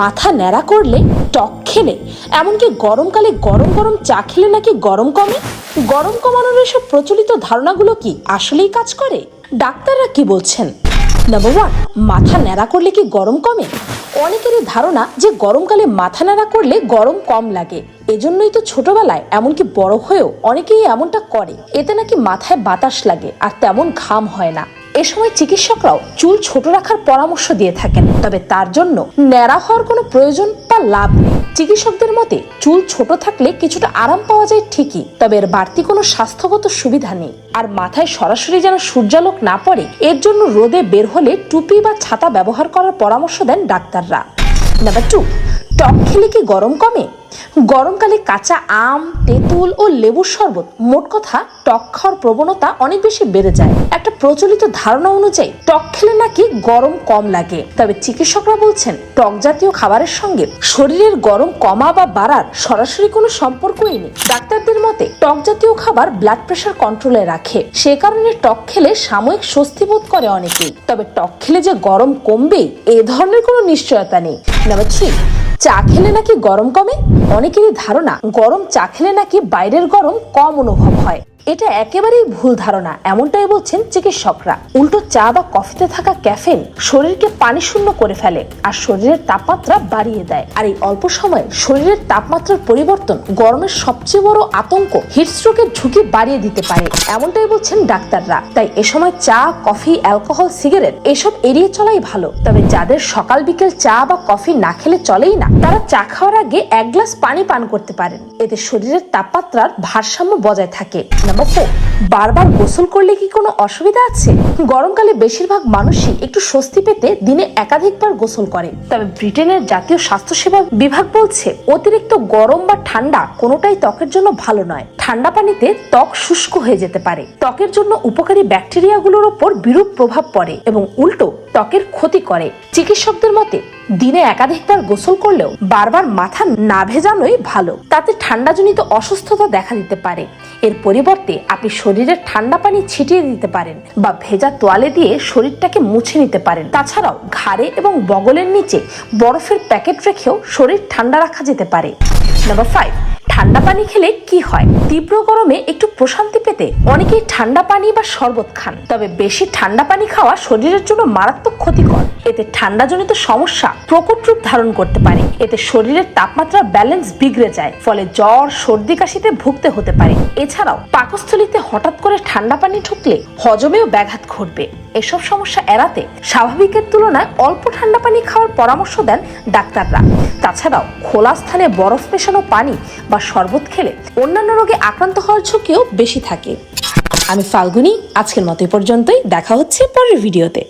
মাথা ন্যাড়া করলে টক খেলে, এমনকি গরমকালে গরম গরম চা খেলে নাকি গরম কমে? গরম কমানোর এসব প্রচলিত ধারণাগুলো কি আসলেই কাজ করে? ডাক্তাররা কি বলছেন? নাম্বার ওয়ান মাথা ন্যাড়া করলে কি গরম কমে? অনেকেরই ধারণা যে গরমকালে মাথা ন্যাড়া করলে গরম কম লাগে। এজন্যই তো ছোটবেলায় এমনকি বড় হয়েও অনেকেই এমনটা করে। এতে নাকি মাথায় বাতাস লাগে, আর তেমন ঘাম হয় না। এ সময় চিকিৎসকরাও চুল ছোট রাখার পরামর্শ দিয়ে থাকেন। তবে তার জন্য ন্যাড়া হওয়ার কোনো প্রয়োজন বা লাভ নেই। চিকিৎসকদের মতে, চুল ছোট থাকলে কিছুটা আরাম পাওয়া যায় ঠিকই, তবে এর বাড়তি কোনো স্বাস্থ্যগত সুবিধা নেই। আর মাথায় সরাসরি যেন সূর্যালোক না পড়ে, এর জন্য রোদে বের হলে টুপি বা ছাতা ব্যবহার করার পরামর্শ দেন ডাক্তাররা। নাম্বার টু, টক খেলে কি গরম কমে? গরমকালে কাঁচা আম, তেঁতুল ও লেবুর শরবত, মোট কথা টক খাওয়ার প্রবণতা অনেক বেশি বেড়ে যায়। একটা প্রচলিত ধারণা অনুযায়ী, টক খেলে নাকি গরম কম লাগে। তবে চিকিৎসকরা বলছেন, টক জাতীয় খাবারের সঙ্গে শরীরের গরম কমা বা বাড়ার সরাসরি কোনো সম্পর্কই নেই। ডাক্তারদের মতে, টক জাতীয় খাবার ব্লাড প্রেশার কন্ট্রোলে রাখে। সে কারণে টক খেলে সাময়িক স্বস্তি বোধ করে অনেকেই। তবে টক খেলে যে গরম কমবে এ ধরনের কোনো নিশ্চয়তা নেই। নাম্বার থ্রি চা খেলে নাকি গরম কমে? অনেকেরই ধারণা, গরম চা খেলে নাকি বাইরের গরম কম অনুভব হয়। এটা একেবারেই ভুল ধারণা, এমনটাই বলছেন চিকিৎসকরা। উল্টো চা বা কফিতে থাকা ক্যাফেন শরীরকে পানি শূন্য করে ফেলে আর শরীরের তাপমাত্রা বাড়িয়ে দেয়। আর এই অল্প সময়ে শরীরের তাপমাত্রার পরিবর্তন গরমের সবচেয়ে বড় আতঙ্ক হিটস্ট্রোকের ঝুঁকি বাড়িয়ে দিতে পারে, এমনটাই বলছেন ডাক্তাররা। তাই এ সময় চা, কফি, অ্যালকোহল, সিগারেট এসব এড়িয়ে চলাই ভালো। তবে যাদের সকাল বিকেল চা বা কফি না খেলে চলেই না, তারা চা খাওয়ার আগে এক গ্লাস পানি পান করতে পারেন। এতে শরীরের তাপমাত্রার ভারসাম্য বজায় থাকে। ফোর বারবার গোসল করলে কি কোনো অসুবিধা আছে? গরমকালে বেশিরভাগ মানুষই একটু স্বস্তি পেতে দিনে একাধিকবার গোসল করে। তবে ব্রিটেনের জাতীয় স্বাস্থ্যসেবা বিভাগ বলছে, অতিরিক্ত গরম বা ঠান্ডা কোনোটাই ত্বকের জন্য ভালো নয়। ঠান্ডা পানিতে ত্বক শুষ্ক হয়ে যেতে পারে। ত্বকের জন্য উপকারী ব্যাকটেরিয়াগুলোর ওপর বিরূপ প্রভাব পড়ে এবং উল্টো ত্বকের ক্ষতি করে। চিকিৎসকদের মতে, দিনে একাধিকবার গোসল করলেও বারবার মাথা না ভেজানোই ভালো। তাতে ঠান্ডাজনিত অসুস্থতা দেখা দিতে পারে। এর পরিবর্তে আপনি শরীরে ঠান্ডা পানি ছিটিয়ে দিতে পারেন বা ভেজা তোয়ালে দিয়ে শরীরটাকে মুছে নিতে পারেন। তাছাড়াও ঘাড়ে এবং বগলের নিচে বরফের প্যাকেট রেখেও শরীর ঠান্ডা রাখা যেতে পারে। নাম্বার ফাইভ ঠান্ডা পানি খেলে কি হয়? তীব্র গরমে একটু প্রশান্তি পেতে অনেকেই ঠান্ডা পানি বা শরবত খান। তবে বেশি ঠান্ডা পানি খাওয়া শরীরের জন্য মারাত্মক ক্ষতিকর। এতে ঠান্ডাজনিত সমস্যা প্রকট রূপ ধারণ করতে পারে। এতে শরীরের তাপমাত্রা ব্যালেন্স বিগড়ে যায়, ফলে জ্বর, সর্দি কাশিতে ভুগতে হতে পারে। এছাড়াও পাকস্থলিতে হঠাৎ করে ঠান্ডা পানি ঢুকলে হজমেও ব্যাঘাত ঘটবে। এসব সমস্যা এড়াতে স্বাভাবিকের তুলনায় অল্প ঠান্ডা পানি খাওয়ার পরামর্শ দেন ডাক্তাররা। তাছাড়াও খোলা স্থানে বরফ মেশানো পানি বা শরবত খেলে অন্যান্য রোগে আক্রান্ত হওয়ার ঝুঁকিও বেশি থাকে। আমি ফাল্গুনি, আজকের মতো পর্যন্তই। দেখা হচ্ছে পরের ভিডিওতে।